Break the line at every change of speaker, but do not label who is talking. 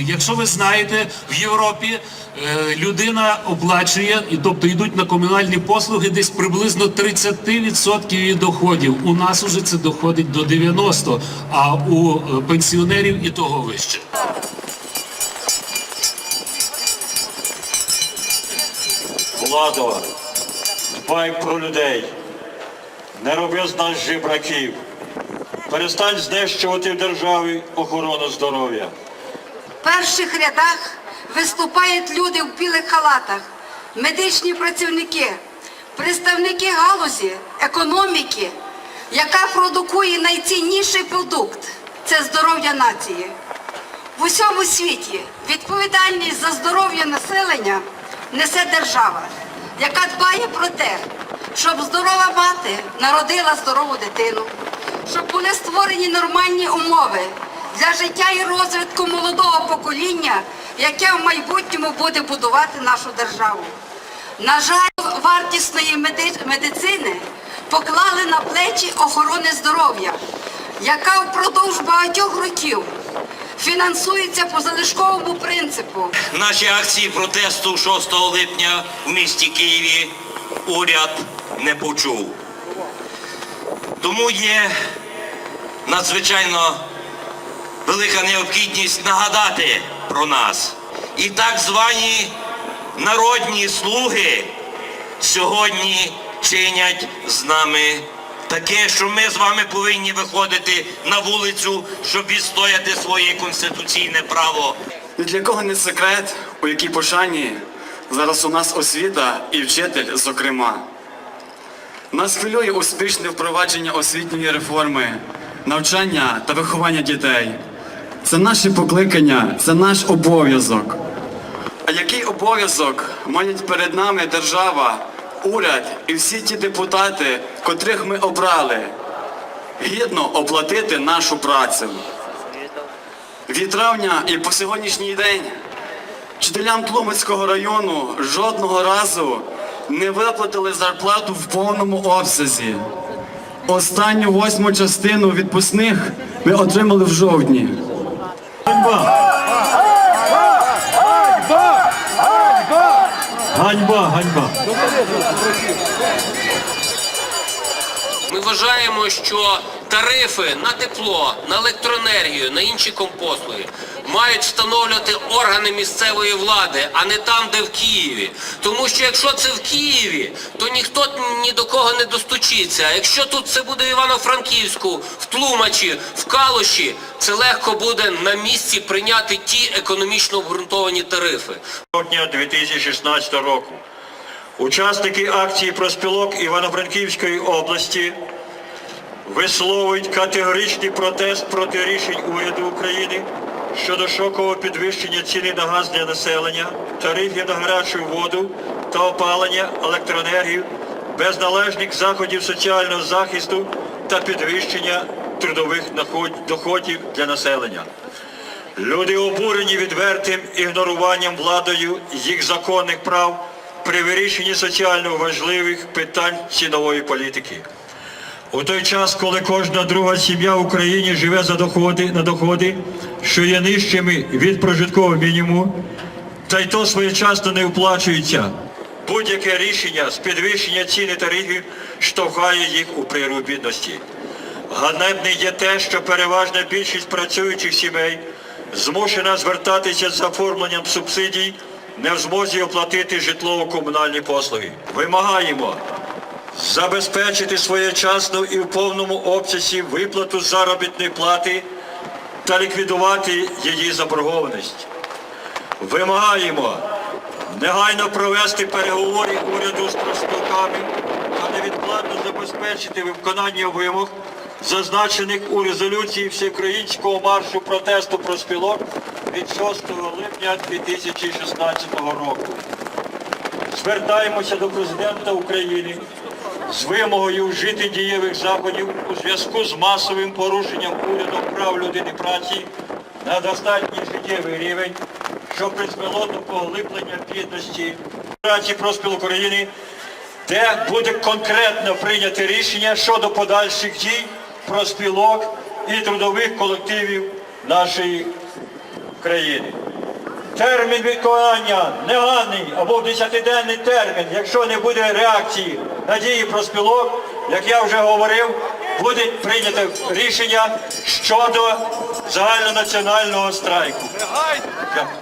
якщо ви знаєте, в Європі е, людина оплачує, тобто йдуть на комунальні послуги десь приблизно 30% від доходів. У нас уже це доходить до 90%, а у е, пенсіонерів і того вище.
Владо, дбай про людей, не роби з нас жебраків, перестань знищувати в державі охорону здоров'я.
В перших рядах виступають люди в білих халатах, медичні працівники, представники галузі, економіки, яка продукує найцінніший продукт це здоров'я нації. В усьому світі відповідальність за здоров'я населення несе держава, яка дбає про те, щоб здорова мати народила здорову дитину, щоб були створені нормальні умови для життя і розвитку молодого покоління, яке в майбутньому буде будувати нашу державу. На жаль, вартісної медицини поклали на плечі охорони здоров'я, яка впродовж багатьох років фінансується по залишковому принципу.
Наші акції протесту 6 липня в місті Києві уряд не почув. Тому є надзвичайно велика необхідність нагадати про нас. І так звані народні слуги сьогодні чинять з нами таке, що ми з вами повинні виходити на вулицю, щоб відстояти своє конституційне право.
Ні для кого не секрет, у якій пошані зараз у нас освіта і вчитель, зокрема. Нас хвилює успішне впровадження освітньої реформи, навчання та виховання дітей. Це наше покликання, це наш обов'язок. А який обов'язок мають перед нами держава, уряд і всі ті депутати, котрих ми обрали, гідно оплатити нашу працю? Від травня і по сьогоднішній день вчителям Тлумацького району жодного разу не виплатили зарплату в повному обсязі. Останню восьму частину відпускних ми отримали в жовтні.
한바
한바 한바 한바 вважаємо, що тарифи на тепло, на електроенергію, на інші компослуги мають встановлювати органи місцевої влади, а не там, де в Києві. Тому що якщо це в Києві, то ніхто ні до кого не достучиться. А якщо тут це буде в Івано-Франківську, в Тлумачі, в Калуші, це легко буде на місці прийняти ті економічно обґрунтовані тарифи.
жовтня 2016 року. Учасники акції проспілок Івано-Франківської області висловують категоричний протест проти рішень уряду України щодо шокового підвищення ціни на газ для населення, тарифів на гарячу воду та опалення, електроенергію, без належних заходів соціального захисту та підвищення трудових доходів для населення. Люди обурені відвертим ігноруванням владою їх законних прав при вирішенні соціально важливих питань цінової політики. У той час, коли кожна друга сім'я в Україні живе за доходи на доходи, що є нижчими від прожиткового мінімуму, та й то своєчасно не вплачується. Будь-яке рішення з підвищення ціни тарифів штовхає їх у прірву бідності. Ганебне є те, що переважна більшість працюючих сімей змушена звертатися за оформленням субсидій, не в змозі оплатити житлово-комунальні послуги. Вимагаємо забезпечити своєчасну і в повному обсязі виплату заробітної плати та ліквідувати її заборгованість. Вимагаємо негайно провести переговори уряду з профспілками та невідкладно забезпечити виконання вимог, зазначених у резолюції Всеукраїнського маршу протесту профспілок від 6 липня 2016 року. Звертаємося до президента України з вимогою вжити дієвих заходів у зв'язку з масовим порушенням урядом прав людини праці на достатній життєвий рівень, що призвело до поглиблення бідності праці профспіл України, де буде конкретно прийняти рішення щодо подальших дій профспілок і трудових колективів нашої країни. Термін виконання неганий або в 10-денний термін, якщо не буде реакції на дії проспілок, як я вже говорив, буде прийнято рішення щодо загальнонаціонального страйку. Дякую.